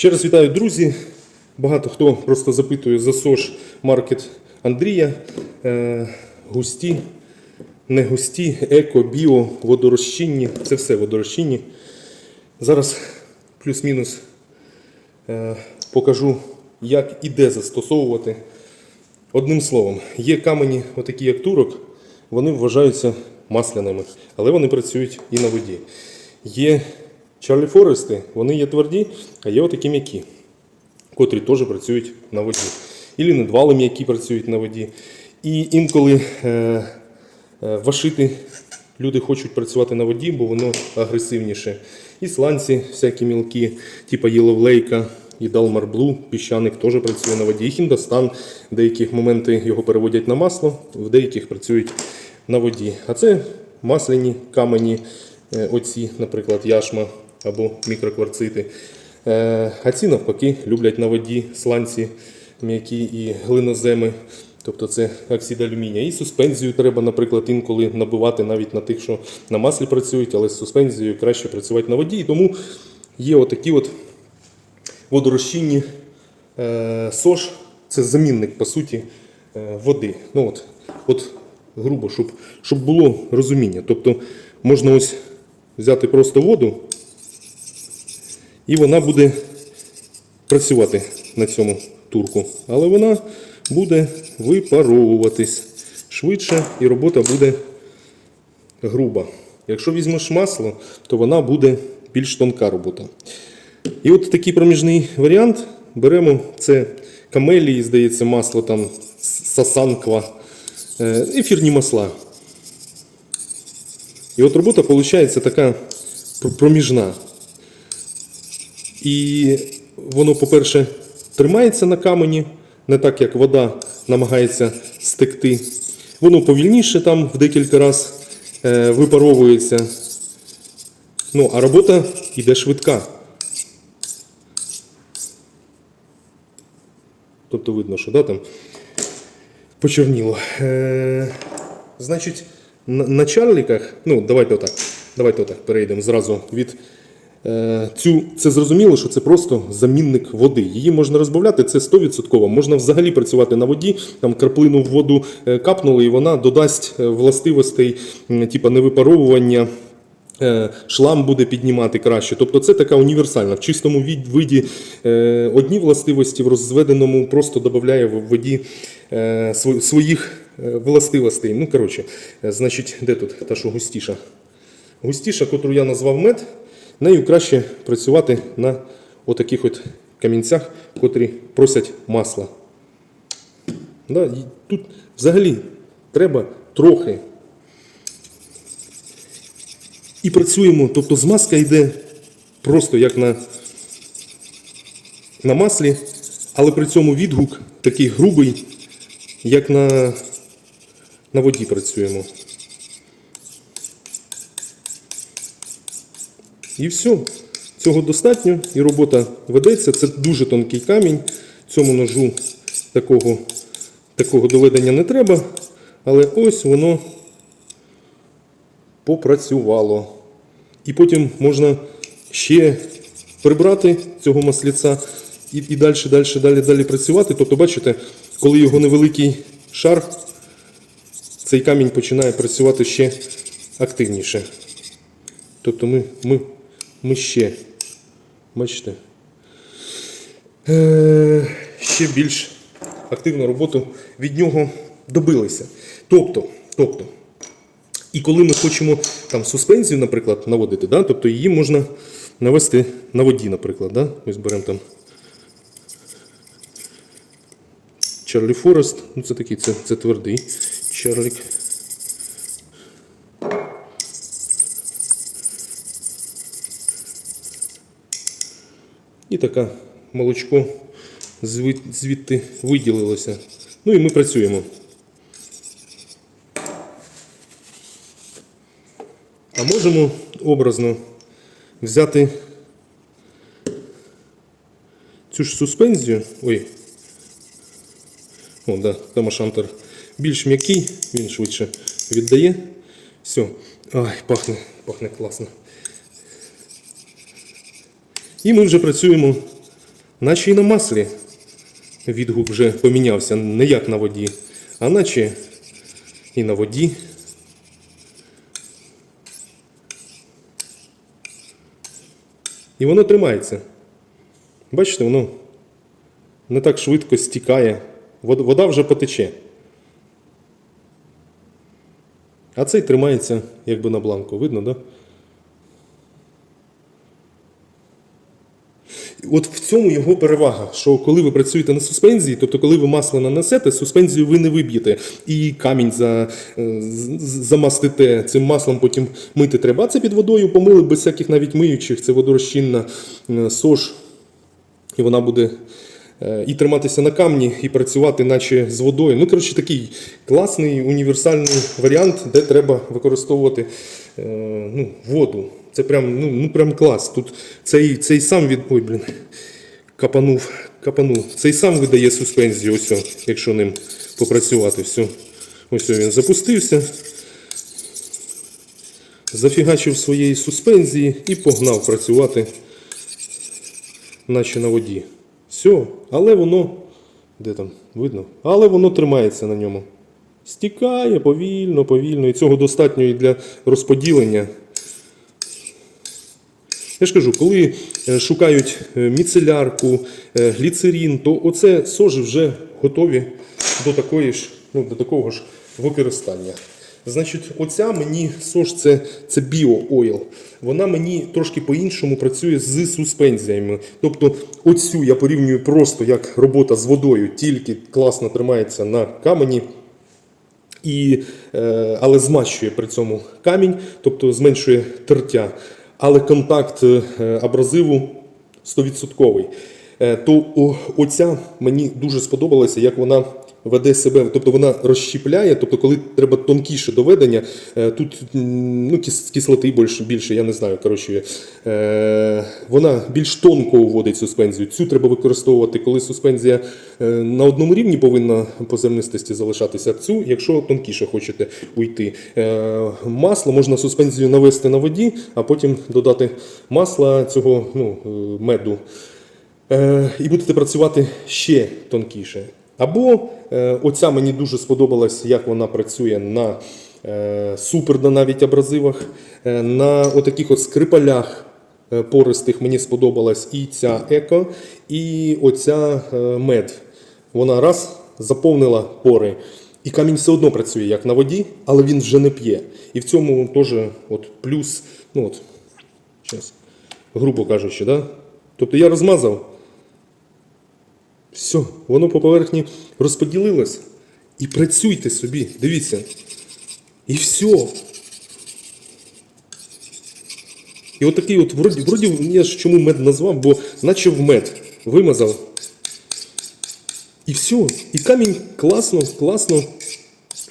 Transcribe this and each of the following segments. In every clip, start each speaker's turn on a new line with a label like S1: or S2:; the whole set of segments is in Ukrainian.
S1: Ще раз вітаю, друзі. Багато хто просто запитує за СОЖ маркет Андрія. Е, густі, не густі, еко, біо, водорозчинні. Це все водорозчинні. Зараз плюс-мінус е, покажу, як і де застосовувати. Одним словом, є камені, отакі як турок, вони вважаються масляними, але вони працюють і на воді. Є Чарлі Форести, вони є тверді, а є отакі м'які, котрі теж працюють на воді. Ілі недвали м'які працюють на воді. І інколи е, е, вашити люди хочуть працювати на воді, бо воно агресивніше. І сланці всякі мілкі, типу Єловлейка, і Далмар Блу, піщаник теж працює на воді. І Хіндостан, в деяких моменти його переводять на масло, в деяких працюють на воді. А це масляні камені, е, оці, наприклад, яшма або мікрокварцити. Е, А ці навпаки люблять на воді сланці м'які і глиноземи. Тобто це оксид алюмінія. І суспензію треба, наприклад, інколи набивати навіть на тих, що на маслі працюють, але з суспензією краще працювати на воді. І тому є отакі от водорозчинні е, сош. Це замінник, по суті, е, води. Ну от, от грубо, щоб, щоб було розуміння. Тобто можна ось взяти просто воду, і вона буде працювати на цьому турку. Але вона буде випаровуватись швидше і робота буде груба. Якщо візьмеш масло, то вона буде більш тонка робота. І от такий проміжний варіант. Беремо це камелії, здається, масло там сасанква, ефірні масла. І от робота виходить така проміжна. І воно, по-перше, тримається на камені, не так, як вода намагається стекти. Воно повільніше там в декілька разів е, випаровується. Ну, а робота йде швидка. Тобто видно, що да, там почерніло. Е, значить, на, на чарліках, ну, давайте отак. Давайте отак перейдемо зразу від цю. Це зрозуміло, що це просто замінник води. Її можна розбавляти, це 100%. Можна взагалі працювати на воді, там краплину в воду е, капнули, і вона додасть е, властивостей, типу невипаровування. Е, Шлам буде піднімати краще. Тобто це така універсальна. В чистому виді е, одні властивості, в розведеному просто додає в воді е, своїх е, властивостей. Ну, коротше, е, значить, де тут та що густіша? Густіша, котру я назвав мед, нею краще працювати на отаких от камінцях, котрі просять масла. Да, і тут взагалі треба трохи і працюємо. Тобто змазка йде просто як на, на маслі, але при цьому відгук такий грубий, як на, на воді працюємо. І все. Цього достатньо, і робота ведеться. Це дуже тонкий камінь. Цьому ножу такого, такого доведення не треба. Але ось воно попрацювало. І потім можна ще прибрати цього масліця і, і далі, далі, далі, далі працювати. Тобто, бачите, коли його невеликий шар, цей камінь починає працювати ще активніше. Тобто ми, ми, ми ще, бачите, е, ще більш активну роботу від нього добилися. Тобто, тобто, і коли ми хочемо там суспензію, наприклад, наводити, да, тобто її можна навести на воді, наприклад. Да? Ось беремо там Чарлі Форест, ну це такий, це, це твердий чарлік. І таке молочко звідти виділилося. Ну і ми працюємо. А можемо образно взяти цю ж суспензію. Ой. О, да, там шантер більш м'який, він швидше віддає. Все. Ай, пахне, пахне класно. І ми вже працюємо наче і на маслі відгук вже помінявся, не як на воді, а наче і на воді. І воно тримається. Бачите, воно не так швидко стікає. Вода вже потече. А цей тримається якби на бланку. Видно, так? Да? От в цьому його перевага, що коли ви працюєте на суспензії, тобто коли ви масло нанесете, суспензію ви не виб'єте. І камінь за, е, замастите цим маслом, потім мити треба. Це під водою помили без всяких навіть миючих, це водорозчинна е, сож. І вона буде е, і триматися на камні, і працювати, наче з водою. Ну, коротше, такий класний універсальний варіант, де треба використовувати ну, воду. Це прям, ну, ну, прям клас. Тут цей, цей сам від. Ой, блін. Капанув, капанув. Цей сам видає суспензію, ось, якщо ним попрацювати. Все. Ось він запустився. Зафігачив своєї суспензії і погнав працювати наче на воді. Все, але воно. Де там? Видно? Але воно тримається на ньому. Стікає повільно, повільно. І цього достатньо і для розподілення. Я ж кажу, коли е, шукають е, міцелярку, е, гліцерин, то оце сожі вже готові до такої ж, ну, до такого ж використання. Значить, оця мені сож це, це біоойл. Вона мені трошки по-іншому працює з суспензіями. Тобто, оцю я порівнюю просто як робота з водою, тільки класно тримається на камені. І, але змащує при цьому камінь, тобто зменшує тертя. Але контакт е, абразиву 100%. Е, то оця мені дуже сподобалася, як вона веде себе, тобто вона розщіпляє, тобто коли треба тонкіше доведення, е, тут ну, кислоти більше, більше, я не знаю. Коротше, е, вона більш тонко уводить суспензію. Цю треба використовувати, коли суспензія е, на одному рівні повинна по зернистості залишатися. Цю, якщо тонкіше хочете уйти. Масло можна суспензію навести на воді, а потім додати масла цього ну, меду. І будете працювати ще тонкіше. Або е, оця мені дуже сподобалась, як вона працює на е, суперда навіть абразивах, е, на отаких от скрипалях пористих мені сподобалась і ця еко, і оця мед. Вона раз заповнила пори. І камінь все одно працює як на воді, але він вже не п'є. І в цьому теж от плюс, ну от, щас, грубо кажучи, да? тобто я розмазав, все, воно по поверхні розподілилось. І працюйте собі, дивіться. І все. І отакий от, вроді, вроді, я ж чому мед назвав, бо наче в мед вимазав. І все. І камінь класно, класно.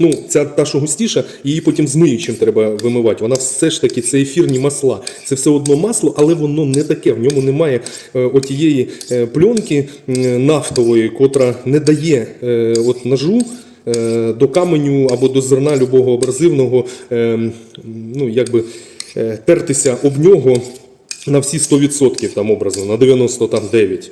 S1: Ну, ця та, що густіша, її потім з миючим треба вимивати. Вона все ж таки це ефірні масла. Це все одно масло, але воно не таке. В ньому немає е, отієї е, пленки е, нафтової, котра не дає е, от ножу. е, До каменю або до зерна любого абразивного, е, ну якби е, тертися об нього на всі 100% там образно, на 99%.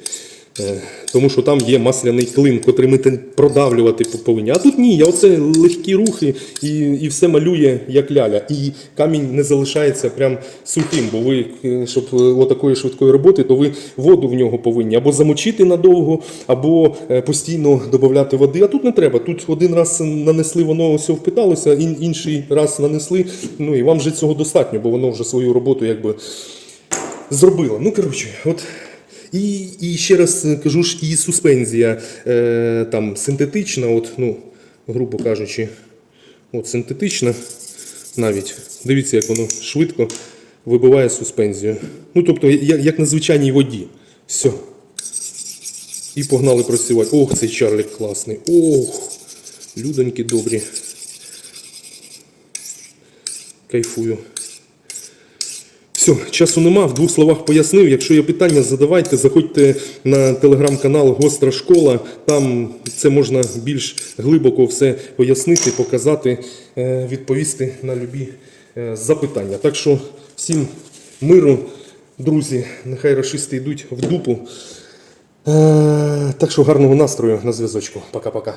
S1: Е, Тому що там є масляний клин, котрий ми продавлювати повинні. А тут ні, я оце легкі рухи і, і все малює як ляля. І камінь не залишається прям сухим, бо ви, е, щоб е, отакої швидкої роботи, то ви воду в нього повинні або замочити надовго, або постійно додати води. А тут не треба. Тут один раз нанесли, воно все впиталося, ін- інший раз нанесли. Ну і вам вже цього достатньо, бо воно вже свою роботу якби зробило. Ну, коротше, от. І, і ще раз кажу ж, і суспензія е, там синтетична, от, ну, грубо кажучи, от синтетична навіть. Дивіться, як воно швидко вибиває суспензію. Ну, тобто, як, як на звичайній воді. Все. І погнали працювати. Ох, цей чарлік класний. Ох, людоньки добрі. Кайфую. Все, часу нема. В двох словах пояснив. Якщо є питання, задавайте, заходьте на телеграм-канал Гостра школа. Там це можна більш глибоко все пояснити, показати, е, відповісти на любі е, запитання. Так що всім миру, друзі, нехай рашисти йдуть в дупу. Е, так що гарного настрою на зв'язочку. Пока-пока.